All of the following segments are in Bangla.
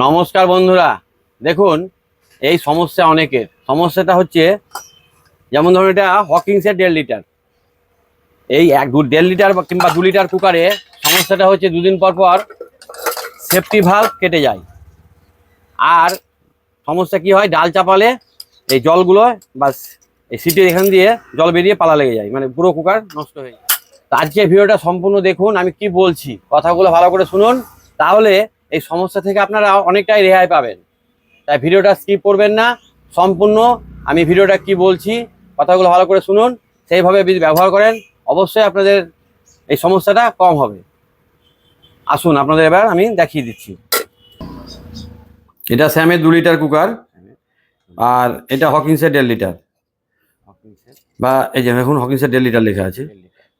নমস্কার বন্ধুরা। দেখুন, এই সমস্যা অনেকের। সমস্যাটা হচ্ছে, যেমন ধরুন এটা হকিংসের দেড় লিটার। এই এক দেড় লিটার কিংবা দু লিটার কুকারে সমস্যাটা হচ্ছে, দুদিন পর পর সেফটি ভাল্ব কেটে যায়। আর সমস্যা কি হয়, ডাল চাপালে এই জলগুলো বা এই সিটির এখান দিয়ে জল বেরিয়ে পালা লেগে যায় মানে পুরো কুকার নষ্ট হয়ে যায়। তো আজকে ভিডিওটা সম্পূর্ণ দেখুন, আমি কি বলছি, কথাগুলো ভালো করে শুনুন। তাহলে এই সমস্যা থেকে আপনারা অনেকটাই রেহাই পাবেন। তাই ভিডিওটা স্কিপ করবেন না সম্পূর্ণ আমি ভিডিওটা কি বলছি কথাগুলো ভালো করে শুনুন সেইভাবে যদি ব্যবহার করেন অবশ্যই আপনাদের এই সমস্যাটা কম হবে। আসুন আপনাদের এবার আমি দেখিয়ে দিচ্ছি। এটা স্যামের দু লিটার কুকার আর এটা হকিংসের দেড় লিটার। বা এই যে এখন হকিংসের দেড় লিটার লেখা আছে।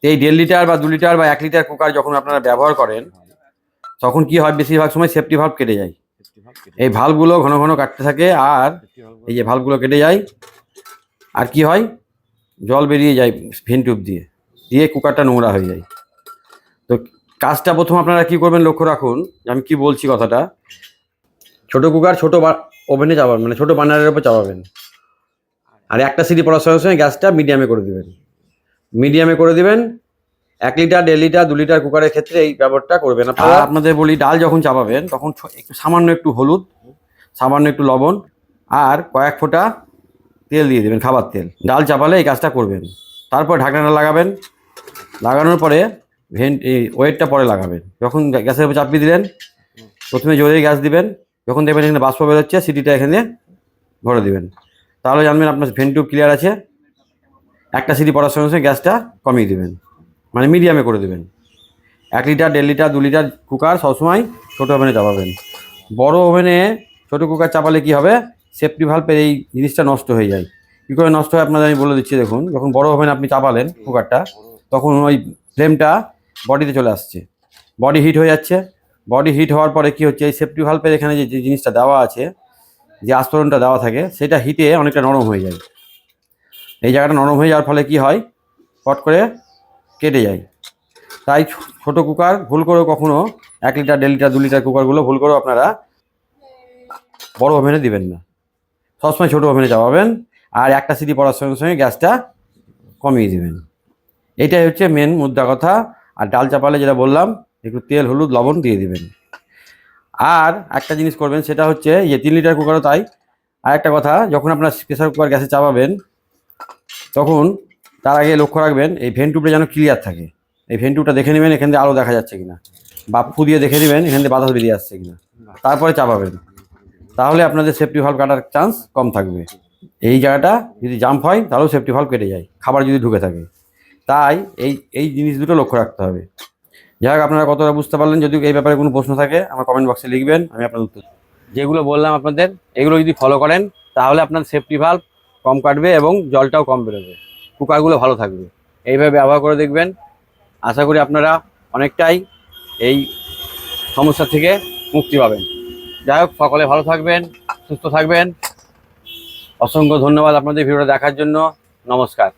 এই দেড় লিটার বা দু লিটার বা এক লিটার কুকার যখন আপনারা ব্যবহার করেন তখন কি হয় বেশিরভাগ সময় সেফটি ভাল্ব কেটে যায়। এই ভাল্বগুলো ঘন ঘন কাটতে থাকে আর এই যে ভাল্বগুলো কেটে যায় আর কি হয়? জল বেরিয়ে যায় ভেন টিউব দিয়ে দিয়ে কুকারটা নোংরা হয়ে যায়। তো কাজটা প্রথম আপনারা কি করবেন লক্ষ্য রাখুন যে আমি কি বলছি কথাটা? ছোট কুকার ছোট ওভেনে চাপাবেন মানে ছোট বার্নারের উপর চাপাবেন। আর একটা সিটি পড়ার সঙ্গে সঙ্গে গ্যাসটা মিডিয়ামে করে দিবেন। মিডিয়ামে করে দিবেন এক লিটার দেড় লিটার দু লিটার কুকারের ক্ষেত্রে এই ব্যবহারটা করবেন আপনারা। আপনাদের বলি ডাল যখন চাপাবেন তখন একটু সামান্য একটু হলুদ সামান্য একটু লবণ আর কয়েক ফোঁটা তেল দিয়ে দেবেন খাবার তেল। ডাল চাপালে এই কাজটা করবেন। তারপর ঢাকনাটা লাগাবেন। লাগানোর পরে ভেন্ট এই ওয়েটটা পরে লাগাবেন। যখন গ্যাসের উপর চাপিয়ে দিলেন প্রথমে জোরে গ্যাস দিবেন। যখন দেখবেন এখানে বাষ্প বেরোচ্ছে সিটিটা এখানে ভরে দিবেন। তাহলে জানবেন আপনার ভেন্টিউব ক্লিয়ার আছে। একটা সিটি পড়ার সঙ্গে সঙ্গে গ্যাসটা কমিয়ে দিবেন। মানে মিডিয়ামে করে দেবেন। এক লিটার, দেড় লিটার, দু লিটার কুকার সবসময় ছোটো ওভেনে চাপাবেন। বড় ওভেনে ছোটো কুকার চাপালে কি হবে? সেফটি ভাল্বের এই জিনিসটা নষ্ট হয়ে যায়। কী করে নষ্ট হয় আপনাদের আমি বলে দিচ্ছি, দেখুন। যখন বড় ওভেনে আপনি চাপালেন কুকারটা, তখন ওই ফ্লেমটা বডিতে চলে আসছে। বডি হিট হয়ে যাচ্ছে। বডি হিট হওয়ার পরে কি হচ্ছে? এই সেফটি ভাল্বের এখানে যে জিনিসটা দেওয়া আছে, যে আস্তরণটা দেওয়া থাকে, সেটা হিটে অনেকটা নরম হয়ে যায়। এই জায়গাটা নরম হয়ে যাওয়ার ফলে কি হয়? পট করে কেটে যায়। তাই ছোট কুকার ভুল করেও কখনো এক লিটার, দেড় লিটার, দু লিটার কুকারগুলো ভুল করেও আপনারা বড় ওভেনে দিবেন না। সবসময় ছোটো ওভেনে চাপাবেন আর একটা সিটি পড়ার সঙ্গে সঙ্গে গ্যাসটা কমিয়ে দেবেন। এটাই হচ্ছে মেন মুদ্রা কথা। আর ডাল চাপালে যেটা বললাম, একটু তেল, হলুদ, লবণ দিয়ে দিবেন। আর একটা জিনিস করবেন, সেটা হচ্ছে যে তিন লিটার কুকারও তাই। আর একটা কথা, যখন আপনার প্রেশার কুকার গ্যাসে চাপাবেন, তখন তার আগে লক্ষ্য রাখবেন, এই ভেন্টুবটা যেন ক্লিয়ার থাকে। এই ভেন্টুবটা দেখে নেবেন, এখান দিয়ে আলো দেখা যাচ্ছে কিনা। বা ফু দিয়ে দেখে নেবেন, এখান দিয়ে বাতাস বেরিয়ে আসছে কিনা। তারপরে চাপাবেন। তাহলে আপনাদের সেফটি ভাল্ব কাটার চান্স কম থাকবে। এই জায়গাটা যদি জাম্প হয়, তাহলেও সেফটি ভাল্ব কেটে যায়, খাবার যদি ঢুকে থাকে। তাই এই এই জিনিস দুটো লক্ষ্য রাখতে হবে। যাই হোক, আপনারা কতটা বুঝতে পারলেন, যদি এই ব্যাপারে কোনো প্রশ্ন থাকে, আমার কমেন্ট বক্সে লিখবেন, আমি আপনার উত্তর যেগুলো বললাম আপনাদের, এগুলো যদি ফলো করেন, তাহলে আপনার সেফটি ভাল্ব কম কাটবে এবং জলটাও কম বেরোবে। কুকারগুলো ভালো থাকবে। এইভাবে ব্যবহার করে দেখবেন। আশা করি আপনারা অনেকটাই এই সমস্যা থেকে মুক্তি পাবেন। যাই হোক, সকলে ভালো থাকবেন, সুস্থ থাকবেন। অসংখ্য ধন্যবাদ আপনাদের ভিডিওটা দেখার জন্য। নমস্কার।